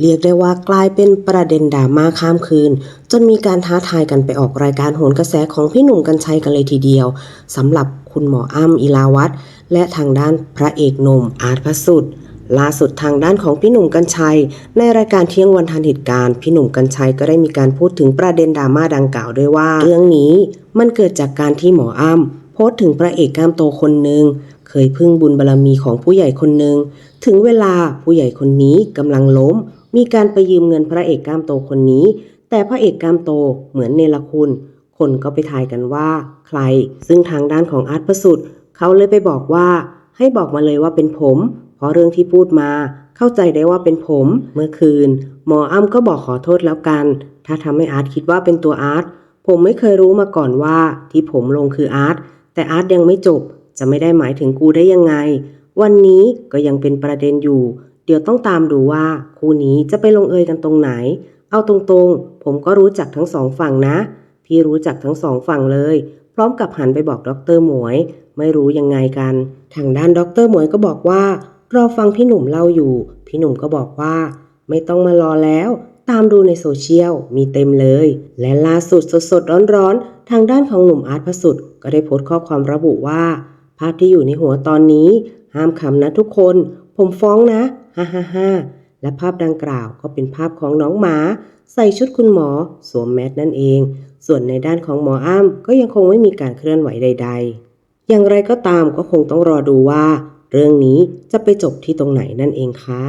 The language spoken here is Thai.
เรียกได้ว่ากลายเป็นประเด็นดราม่าข้ามคืน จนมีการท้าทายกันไปออกรายการโหนกระแสของพี่หนุ่มกัญชัยกันเลยทีเดียวสำหรับคุณหมออ้ำอิลาวัตรและทางด้านพระเอกหนุ่มอาร์ตพระสุดล่าสุดทางด้านของพี่หนุ่มกัญชัย ในรายการเที่ยงวันทันเหตุการณ์พี่หนุ่มกัญชัยก็ได้มีการพูดถึงประเด็นดราม่าดังกล่าวด้วยว่า เรื่องนี้มันเกิดจากการที่หมออ้ำโพสต์ถึงพระเอกกล้ามโตคนหนึ่งเคยพึ่งบุญบารรมีของผู้ใหญ่คนหนึ่งถึงเวลาผู้ใหญ่คนนี้กำลังล้ม มีการไปยืมเงินพระเอกกล้ามโตคนนี้ แต่พระเอกกล้ามโตเหมือนเนรคุณ คนก็ไปทายกันว่า ใคร ซึ่งทางด้านของอาร์ตพระสุดเขาเลยไปบอกว่า ให้บอกมาเลยว่าเป็นผม เพราะเรื่องที่พูดมา เข้าใจได้ว่าเป็นผม เมื่อคืน หมออ้ำก็บอกขอโทษแล้วกัน ถ้าทำให้อาร์ตคิดว่าเป็นตัวอาร์ตผมไม่เคยรู้มาก่อนว่า ที่ผมลงคืออาร์ตแต่อาร์ตยังไม่จบ จะไม่ได้หมายถึงกูได้ยังไง วันนี้ก็ยังเป็นประเด็นอยู่ เดี๋ยวต้องตามดูว่าคู่นี้จะไปลงเอยกันตรงไหน เอาตรงๆ ผมก็รู้จักทั้งสองฝั่งนะ พี่รู้จักทั้งสองฝั่งเลย พร้อมกับหันไปบอกดรหมวย ไม่รู้ยังไงกัน ทางด้านดรหมวยก็บอกว่ารอฟังพี่หนุ่มเล่าอยู่ พี่หนุ่มก็บอกว่า ไม่ต้องมารอแล้ว ตามดูในโซเชียลมีเต็มเลย และล่าสุดสดๆร้อนๆ ทางด้านของหนุ่มอาร์ตพสุดก็ได้โพสต์ข้อความระบุว่า ภาพที่อยู่ในหัวตอนนี้ ห้ามขำนะทุกคน ผมฟ้องนะ ฮ่าฮ่าฮ่าและภาพดังกล่าวก็เป็นภาพของน้องหมา ใส่ชุดคุณหมอ สวมแมสนั่นเอง ส่วนในด้านของหมออ้ำก็ยังคงไม่มีการเคลื่อนไหวใด ๆ อย่างไรก็ตามก็คงต้องรอดูว่า เรื่องนี้จะไปจบที่ตรงไหนนั่นเองค่ะ